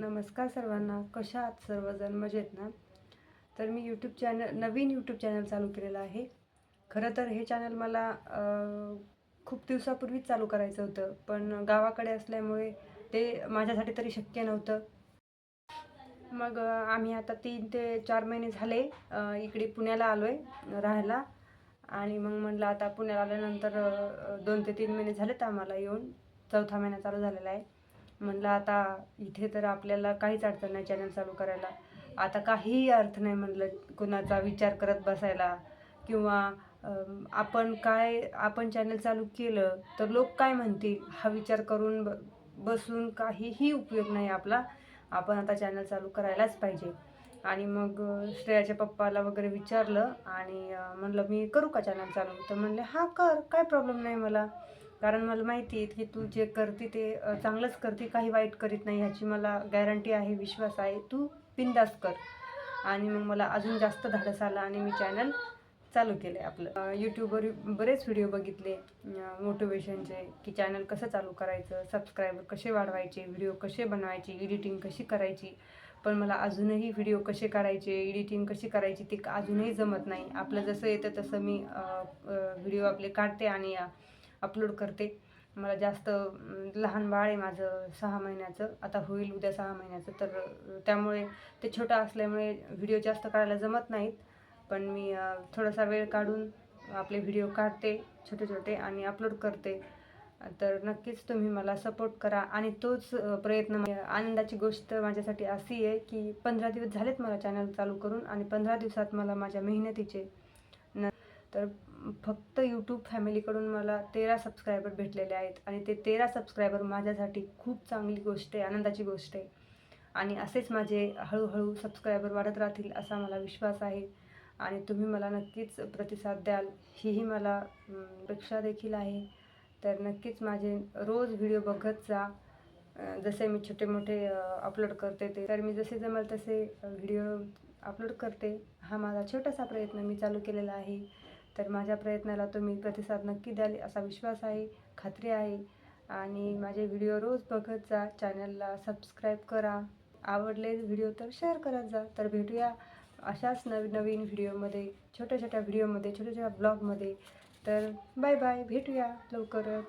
नमस्कार सर्वांना. कशा आहात सर्वजण? मजेत ना? तर मी यूट्यूब चॅनल नवीन यूट्यूब चॅनल चालू केलेलं आहे. खरं तर हे चॅनल मला खूप दिवसापूर्वीच चालू करायचं होतं. पण गावाकडे असल्यामुळे ते माझ्यासाठी तरी शक्य नव्हतं. मग आम्ही आता तीन ते चार महिने झाले इकडे पुण्याला आलो आहे राहायला. आणि मग म्हणलं आता पुण्याला आल्यानंतर दोन ते तीन महिने झालेत आम्हाला येऊन. चौथा महिना चालू झालेला आहे. म्हणलं आता इथे तर आपल्याला काहीच अडचण नाही चॅनल चालू करायला. आता काहीही अर्थ नाही म्हणलं कुणाचा विचार करत बसायला. किंवा आपण काय आपण चॅनल चालू केलं तर लोक काय म्हणतील? हा विचार करून ब बसून काहीही उपयोग नाही आपला. आपण आता चॅनल चालू करायलाच पाहिजे. आणि मग श्रेयाच्या पप्पाला वगैरे विचारलं आणि म्हणलं मी करू का चॅनल चालू? तर म्हणले हा कर काय प्रॉब्लेम नाही मला. कारण मला माहिती आहे की तू जे करते ते चांगलंच करते काही वाईट करीत नाही ह्याची मला गॅरंटी आहे विश्वास आहे. तू बिंदास कर. आणि मग मला अजून जास्त धाडस आला आणि मी चॅनल चालू केलं आहे आपलं यूट्यूबवर बरेच व्हिडिओ बघितले मोटिवेशनचे की चॅनल कसं चालू करायचं सबस्क्रायबर कसे वाढवायचे व्हिडिओ कसे बनवायचे एडिटिंग कशी करायची. पण मला अजूनही व्हिडिओ कसे करायचे एडिटिंग कशी करायची ते अजूनही जमत नाही. आपलं जसं येतं तसं मी व्हिडिओ आपले काढते आणि अपलोड करते. मला जास्त लहान बाळ आहे माझं सहा महिन्याचं. आता होईल उद्या सहा महिन्याचं. तर त्यामुळे ते छोटं असल्यामुळे व्हिडिओ जास्त काढायला जमत नाहीत. पण मी थोडासा वेळ काढून आपले व्हिडिओ काढते छोटे छोटे आणि अपलोड करते. तर नक्कीच तुम्ही मला सपोर्ट करा. आणि तोच प्रयत्न आनंदाची गोष्ट माझ्यासाठी अशी आहे की पंधरा दिवस झालेत मला चॅनल चालू करून आणि पंधरा दिवसात मला माझ्या मेहनतीचे न तर फक्त यूट्यूब फॅमिलीकडून मला तेरा सबस्क्रायबर भेटलेले आहेत. आणि ते तेरा सबस्क्रायबर माझ्यासाठी खूप चांगली गोष्ट आहे आनंदाची गोष्ट आहे. आणि असेच माझे हळूहळू सबस्क्रायबर वाढत राहतील असा मला विश्वास आहे. आणि तुम्ही मला नक्कीच प्रतिसाद द्याल हीही मला अपेक्षा देखील आहे. तर नक्कीच माझे रोज व्हिडिओ बघत जा. जसे मी छोटे मोठे अपलोड करते ते. तर मी जसे जमेल तसे व्हिडिओ अपलोड करते. हा माझा छोटासा प्रयत्न मी चालू केलेला आहे. तर माझ्या प्रयत्नाला तुम्ही प्रतिसाद नक्की द्याल असा विश्वास आहे खात्री आहे. आणि माझे व्हिडिओ रोज बघत जा चॅनलला सबस्क्राईब करा. आवडले व्हिडिओ तर शेअर करत जा. तर भेटूया अशाच नवीन नवीन व्हिडिओमध्ये छोट्या छोट्या व्हिडिओमध्ये छोट्या छोट्या ब्लॉगमध्ये. तर बाय बाय भेटूया लवकरच.